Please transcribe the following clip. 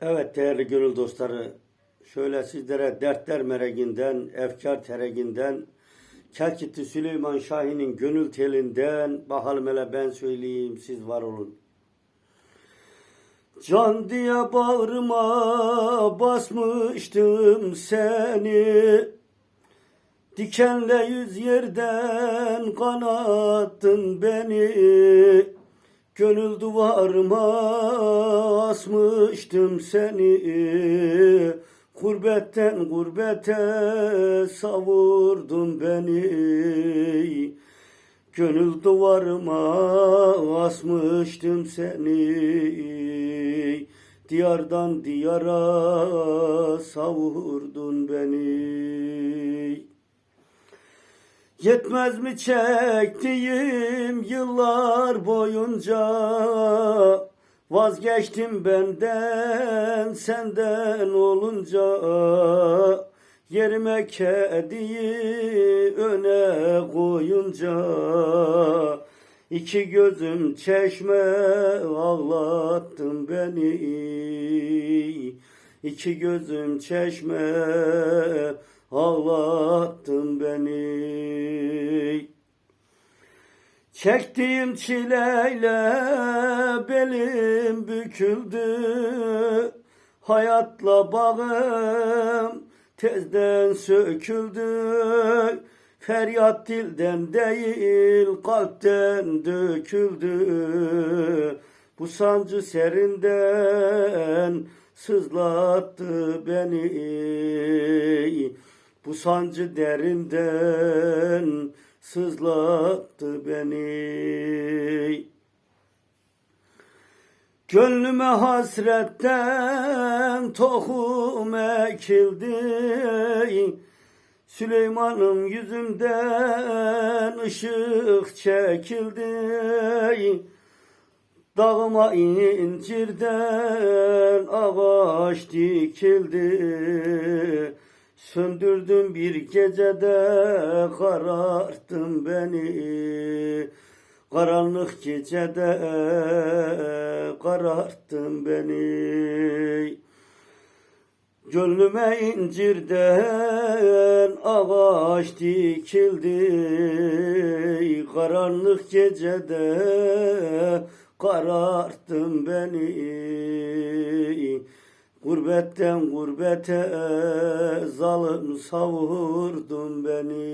Evet değerli gönül dostları, şöyle sizlere dertler mereginden, efkar tereginden, Kelkitli Süleyman Şahin'in gönül telinden, bakalım hele ben söyleyeyim siz var olun. Can diye bağrıma basmıştım seni, Dikenle yüz yerden kanattın beni, Gönül duvarıma asmıştım seni? Gurbetten gurbete savurdun beni. Gönül duvarıma asmıştım seni? Diyardan diyara savurdun beni Yetmez mi çektiğim yıllar boyunca? Vazgeçtim benden senden olunca. Yerime kediyi öne koyunca. İki gözüm çeşme ağlattın beni. İki gözüm çeşme ağlattın beni. Çektiğim çileyle belim büküldü. Hayatla bağım tezden söküldü. Feryat dilden değil kalpten döküldü. Bu sancı serinden sızlattı beni Bu sancı derinden sızlattı beni. Gönlüme hasretten tohum ekildi. Süleyman'ım yüzümden ışık çekildi. Dağıma incirden ağaç dikildi Söndürdüm bir gecede kararttın beni. Karanlık gecede kararttın beni. Gönlüme incirden ağaç dikildi. Karanlık gecede kararttın beni Gurbetten gurbete zalim savurdun beni.